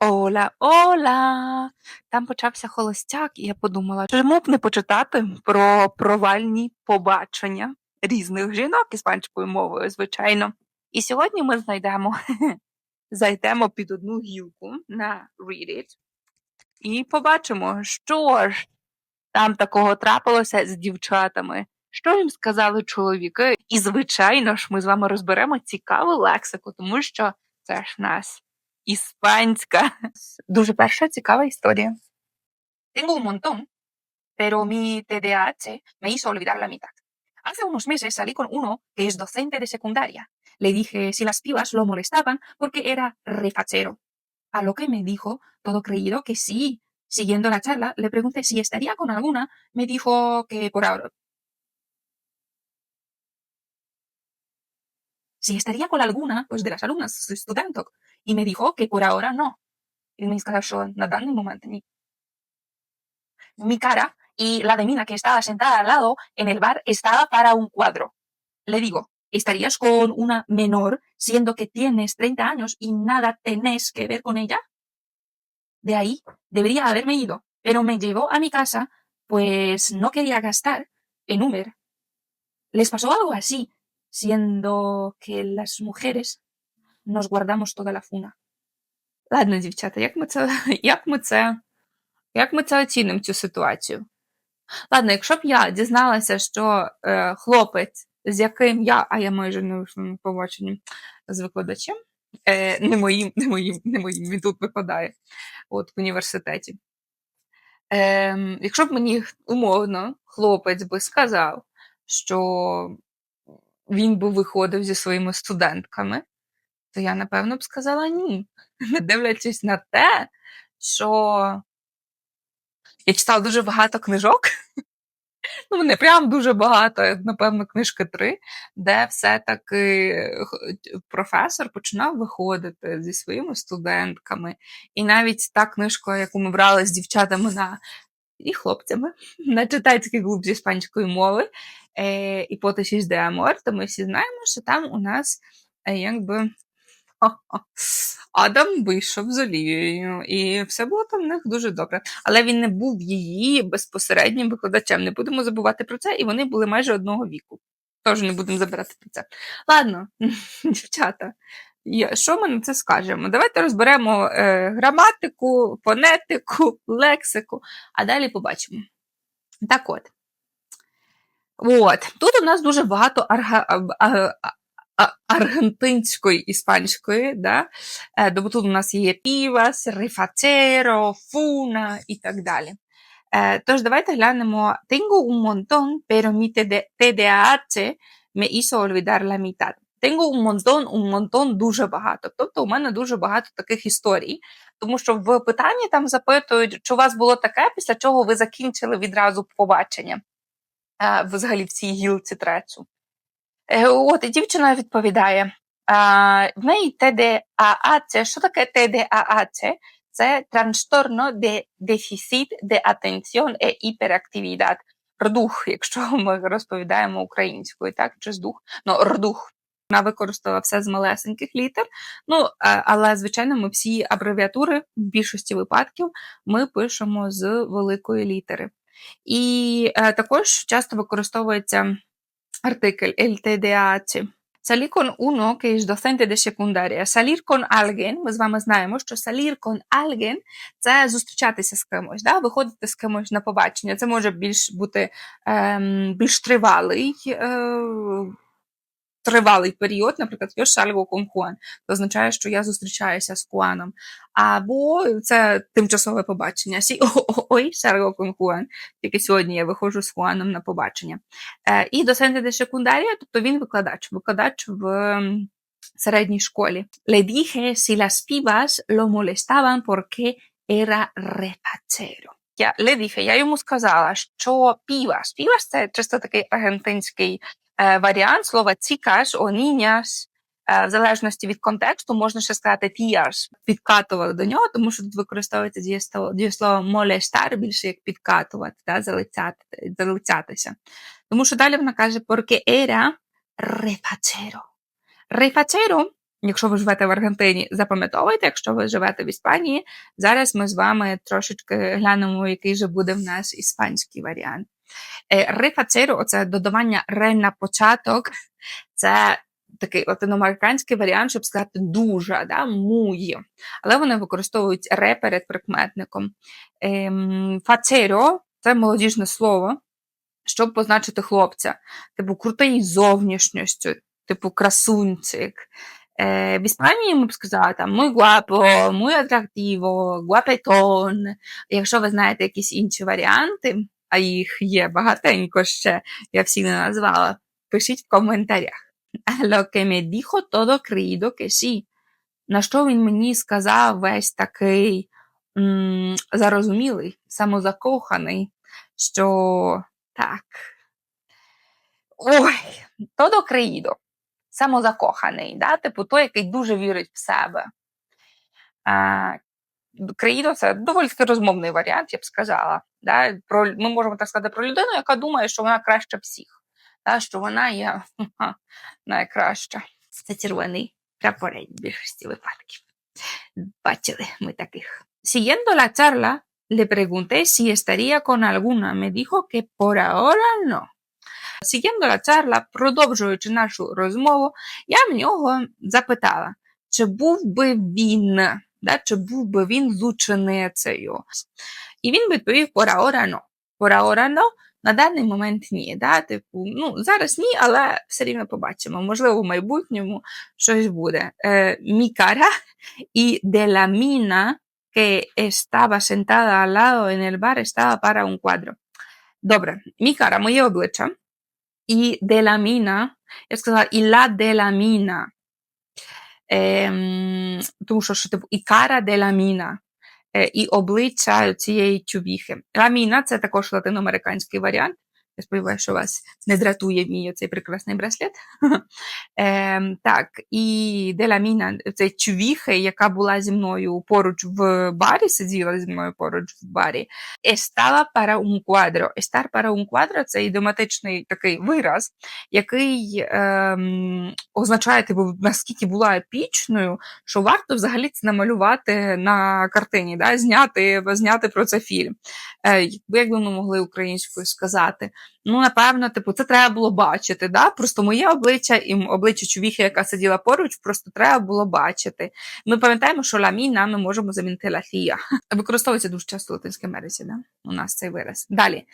Оля, Оля! Там почався холостяк, і я подумала, чому б не почитати про провальні побачення різних жінок іспанською мовою, звичайно. І сьогодні ми знайдемо, зайдемо під одну гілку на Reddit і побачимо, що ж там такого трапилося з дівчатами. Що їм сказали чоловіки? І, звичайно ж, ми з вами розберемо цікаву лексику, тому що це ж нас іспанська. Дуже перша цікава історія. Tengo un montón, pero mi TDAH me hizo olvidar la mitad. Hace unos meses salí con uno que es docente de secundaria. Le dije si las pibas lo molestaban porque era refachero. A lo que me dijo, todo creído, que sí. Siguiendo la charla, le pregunté si estaría con alguna. Me dijo que por ahora. Si estaría con alguna, pues de las alumnas, estudiantok. Y me dijo que por ahora no. Y me сказав, що на даний момент ні. Mi cara y la de Mina, que estaba sentada al lado en el bar, estaba para un cuadro. Le digo, ¿estarías con una menor siendo que tienes 30 años y nada tenés que ver con ella? De ahí debería haberme ido, pero me llevó a mi casa, pues no quería gastar en Uber. Les pasó algo así, siendo que las mujeres nos guardamos toda la funa. Ладно, дівчата, як ми це, як ми це, як ми це оцінимо цю ситуацію? Ладно, якщо б я дізналася, що е, хлопець, з яким я, а я майже не побаченні з викладачем, е, не моїм, не моїм, не моїм, він тут випадає от, в університеті. Е, якщо б мені умовно хлопець би сказав, що він би виходив зі своїми студентками, то я, напевно, б сказала ні. Не дивлячись на те, що я читала дуже багато книжок. Ну, не прям дуже багато, напевно, книжки три, де все-таки професор починав виходити зі своїми студентками. І навіть та книжка, яку ми брали з дівчатами на і хлопцями на читацький клуб з іспанської мови е, іпотезіс де Амор, то ми всі знаємо, що там у нас е, якби Адам вийшов з Олівією, і все було там в них дуже добре. Але він не був її безпосереднім викладачем. Не будемо забувати про це, і вони були майже одного віку. Тож не будемо забирати про це. Ладно, дівчата, що ми на це скажемо? Давайте розберемо е, граматику, фонетику, лексику, а далі побачимо. Так от. От, тут у нас дуже багато арга аргентинської іспанської, да? бо тут у нас є півас, рифацеро, фуна і так далі. Тож, давайте глянемо. Tengo un montón, pero mi TDAH me hizo olvidar la mitad. Tengo un montón, un montón дуже багато. Тобто у мене дуже багато таких історій, тому що в питанні там запитують, чи у вас було таке, після чого ви закінчили відразу побачення взагалі в цій гілці трецу. От і дівчина відповідає: а, в неї ТДААЦ. Що таке ТДААЦ? Це трансторно де дефіцит де атенціон е іперактивідад. Рдух, якщо ми розповідаємо українською, так чи з дух? Ну, рдух. Вона використала все з малесеньких літер. Ну, але, звичайно, ми всі абревіатури в більшості випадків ми пишемо з великої літери. І е, також часто використовується артикль el TDAH. Salir con uno que es docente de secundaria. Salir con alguien, ми з вами знаємо, що salir con alguien – це зустрічатися з кимось, да? виходити з кимось на побачення. Це може більш бути ем, більш тривалий е, тривалий період, наприклад, salgo con Juan, це означає, що я зустрічаюся з Хуаном. Або це тимчасове побачення. Сі, ой, salgo con тільки сьогодні я виходжу з Хуаном на побачення. Е, і доценте де секундарія, тобто він викладач, викладач в середній школі. Le dije si las pibas lo molestaban porque era repachero. Я le dije, я йому сказала, що півас, півас це чисто такий аргентинський варіант слова цікаш, оніняс, е, в залежності від контексту, можна ще сказати тіяш, підкатували до нього, тому що тут використовується дієслово, молестар більше як підкатувати, да, залицяти, залицятися. Тому що далі вона каже, porque era repachero. Repachero Якщо ви живете в Аргентині, запам'ятовуйте, якщо ви живете в Іспанії, зараз ми з вами трошечки глянемо, який же буде в нас іспанський варіант. Е, Рифацеро, оце додавання ре на початок, це такий латиноамериканський варіант, щоб сказати дуже, да, муї. Але вони використовують ре перед прикметником. Ем, фацеро це молодіжне слово, щоб позначити хлопця, типу крутий зовнішністю, типу красунчик. Е, в Іспанії ми б сказали там muy guapo, muy atractivo, guapetón. Якщо ви знаєте якісь інші варіанти, а їх є багатенько ще, я всі не назвала, пишіть в коментарях. Lo que me dijo todo creído que sí. На що він мені сказав весь такий м, зарозумілий, самозакоханий, що так. Ой, todo creído. Самозакоханий, да? типу той, який дуже вірить в себе. А, Creído – це доволі таки розмовний варіант, я б сказала. Да? Про, ми можемо так сказати про людину, яка думає, що вона краще всіх, да? що вона є найкраща. Це червоний прапорець в більшості випадків. Бачили ми таких. Siguiendo la charla, le pregunté si estaría con alguna. Me dijo que por ahora no. Siguiendo la charla, продовжуючи нашу розмову, я в нього запитала, чи був би він, да, чи був би він з. І він відповів no. Por ahora no, на даний момент ні. Да? Типу, ну, зараз ні, але все рівно побачимо. Можливо, в майбутньому щось буде. Е, de la mina que estaba sentada al lado en el bar estaba para un cuadro. Добре, мій кара, моє обличчя. І mina, я сказала, і la de Ем, тому що, що типу, і кара де ламіна. Е, і обличчя цієї чубіхи. Ламіна це також латиноамериканський варіант. Я сподіваюся, що вас не дратує мій цей прекрасний браслет. Ем, так, і Деламіна, це чувіхи, яка була зі мною поруч в барі, сиділа зі мною поруч в барі. Estaba para un cuadro. Estar para un cuadro – це ідиоматичний такий вираз, який ем, означає, типу, наскільки була епічною, що варто взагалі це намалювати на картині, да? зняти, зняти про це фільм. Е, як би ми могли українською сказати? Ну, напевно, типу, це треба було бачити. Да? Просто моє обличчя і обличчя чувіхи, яка сиділа поруч, просто треба було бачити. Ми пам'ятаємо, що ламіна ми можемо замінити лафія. Використовується дуже часто в Латинській Америці, да? у нас цей вираз. Далі,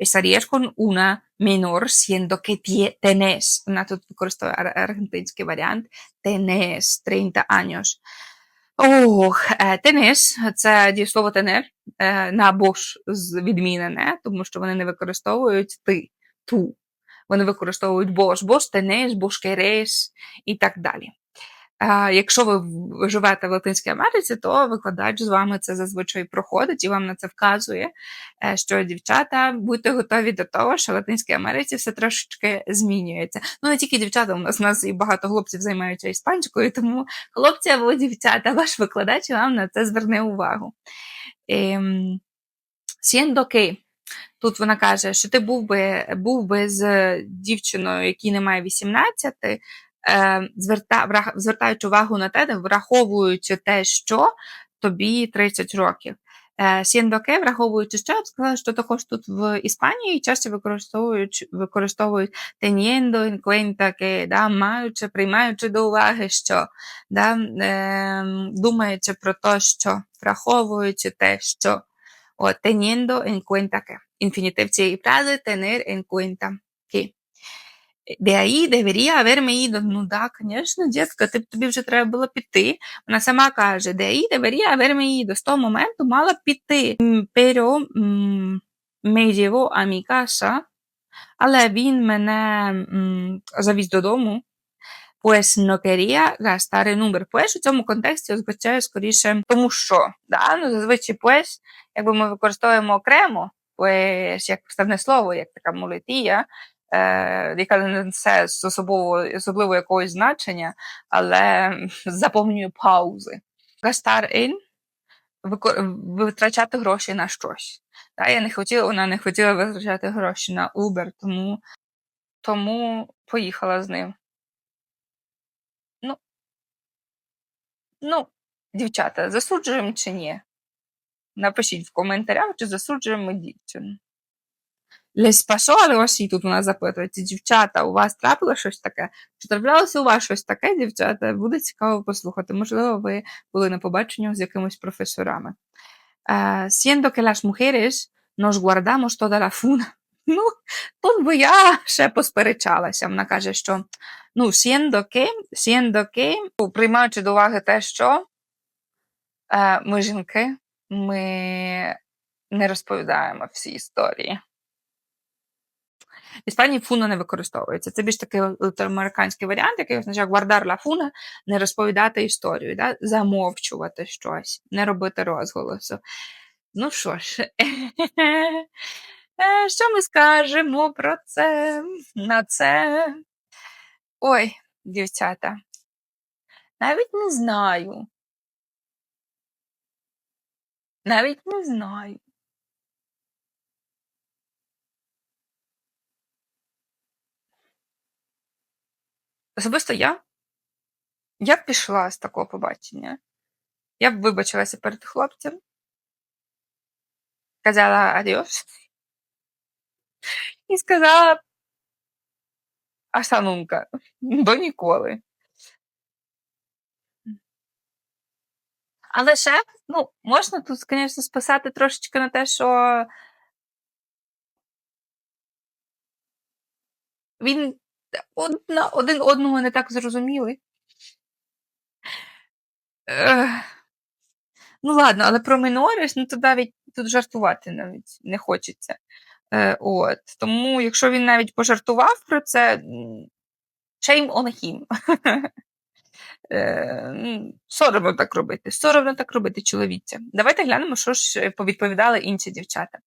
estarías con una menor siendo que tenés. Вона тут використовує аргентинський варіант. Tenés 30 años. Ох, тенеш це дієслово тенер на бош відмінене, тому що вони не використовують ти, ту. Вони використовують бош, бош тенеш, бош і так далі. Якщо ви живете в Латинській Америці, то викладач з вами це зазвичай проходить і вам на це вказує, е, що дівчата будьте готові до того, що в Латинській Америці все трошечки змінюється. Ну не тільки дівчата, у нас у нас і багато хлопців займаються іспанською, тому хлопці або дівчата, ваш викладач вам на це зверне увагу. Ем, Siendo que, Тут вона каже, що ти був би був би з дівчиною, якій немає 18, Е, зверта, звертають увагу на те, враховуючи те, що тобі 30 років. Е, Сіндоке, враховуючи що, я б сказала, що також тут в Іспанії часто використовують використовують teniendo que, да, маючи, приймаючи до уваги, що да, е, думаючи про те, що враховуючи те, що От, teniendo en cuenta que. Інфінітив цієї фрази tener en cuenta que. De ahí debería haberme ido. Ну да, звісно, дітка, тобі вже треба було піти. Вона сама каже, de ahí debería haberme ido. З того моменту мала піти. Pero me llevó a mi casa, але він мене завіз додому. Pues no quería gastar en Uber. Pues у цьому контексті означає скоріше, тому що. Да? Ну, Зазвичай, pues, якби ми використовуємо окремо, як вставне слово, як така молитія, е, яка не несе особливо, особливо якогось значення, але заповнює паузи. Гастар ін витрачати гроші на щось. Та, я не хотіла, Вона не хотіла витрачати гроші на Uber, тому, тому поїхала з ним. Ну, Ну, дівчата, засуджуємо чи ні? Напишіть в коментарях, чи засуджуємо дівчину. Les pasó тут у нас запитується, дівчата, у вас трапило щось таке? Чи траплялося у вас щось таке, дівчата? Буде цікаво послухати. Можливо, ви були на побаченню з якимись професорами. Uh, siendo que las mujeres nos guardamos toda la. Ну, тут би я ще посперечалася. Вона каже, що ну, siendo que, siendo que, ну, приймаючи до уваги те, що е, ми жінки, ми не розповідаємо всі історії. В Іспанії фуна не використовується. Це більш такий латиноамериканський варіант, який означає guardar la funa, не розповідати історію, да? замовчувати щось, не робити розголосу. Ну що ж, Е, що ми скажемо про це? На це? Ой, дівчата, навіть не знаю. Навіть не знаю. Особисто я, я б пішла з такого побачення. Я б вибачилася перед хлопцем. Казала адіос. І сказала Асанунка, до ніколи. Але ще, ну, можна тут, звісно, списати трошечки на те, що він одна, один одного не так зрозуміли. Ну, ладно, але про Міноріс, ну, то навіть тут жартувати навіть не хочеться. Е, от. Тому, якщо він навіть пожартував про це, shame on him. Е, ну, соромно так робити. Соромно так робити чоловіця. Давайте глянемо, що ж повідповідали інші дівчата.